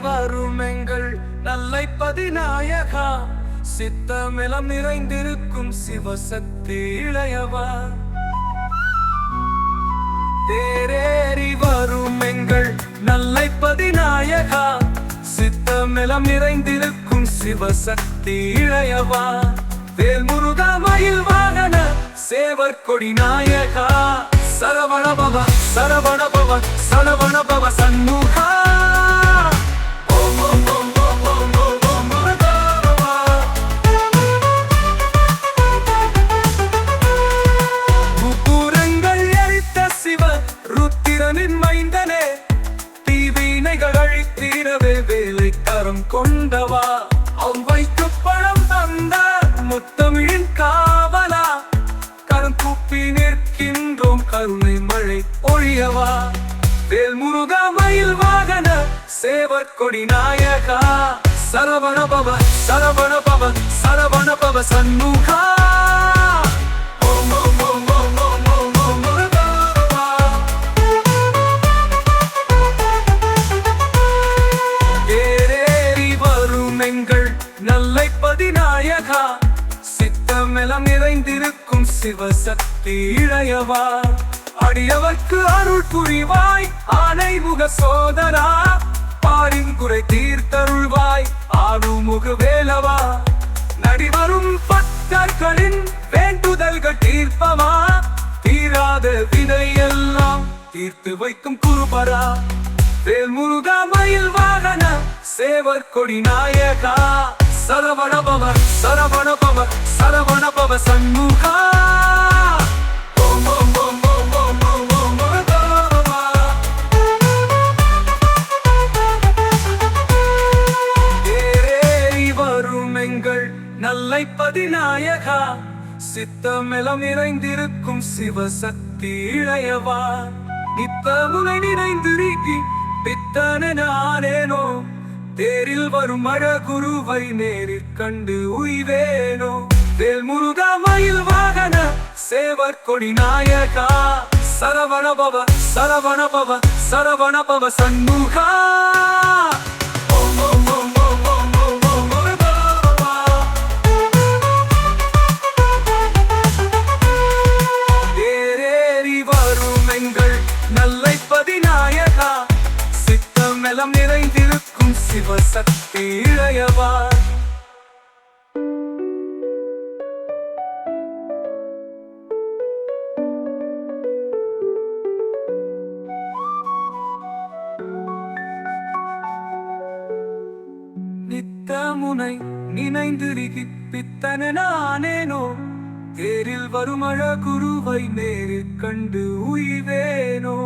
வரும் எங்கள் நல்லை பதிநாயகா சித்தமிலம் நிறைந்திருக்கும் சிவசக்தி இளையவா. தேரேறி வரும் எங்கள் நல்லை பதிநாயகா சித்தமிலம் நிறைந்திருக்கும் சிவசக்தி இளையவா. வேல் முருகா மயில் வாகன சேவர் கொடி நாயகா. சரவணபவ சரவணபவ சரவணபவ சண்முகா. வேலை கரம் கொண்டவா? வைத்து பழம் தந்த முத்தமிழின் காவலா? கரம் கூப்பி நிற்கின்றோம் கருணை மழை ஒழியவா வேல் முருகா மயில் வாகன சேவர் கொடி நாயகா. சரவண பவ சரவண பவ சரவண பவ சண்முகா. நல்லை பதிநாயகா சித்தமெலம் நிறைந்திருக்கும் சிவசக்தி இளையவா அடியவர்க்கு அருள் புரிவாய் ஆனை முக பாரின் குறை தீர்த்தருள்வாய் ஆறுமுக வேலவா. நடிவரும் பக்தர்களின் வேண்டுதல்கள் தீர்ப்பவா தீராத வினையெல்லாம் தீர்த்து வைக்கும் குருபரா. வேல்முருகா மயில் வாகன சேவர் கொடி நாயகா. சரவண பவ சரவண சண்முகா. நல்லை பதிநாயகா சித்தமெலம் நிறைந்திருக்கும் சிவசக்தி இளையவா. நித்த முனை நிறைந்திருக்கி பித்தன நானேனோ தேரில் வரும் அழகுருவை நேரில் கண்டு உய்வேனோ? தேல் முருகா மயில் வாகன சேவர் கொடி நாயகா. சரவணபவ சரவணபவ சரவணபவ சண்முகா. ஓம் ஓம் ஓம் ஓம் ஓம் ஓம் நல்லை பதிநாயகா சித்தமெல்லாம் நிறைந்திருக்கும் சிவசக்தி இளையவார் நித்த முனை நினைந்து நானேனோ தேரில் வரும் அழகுருவை நேரில் கண்டு உய்வேனோ.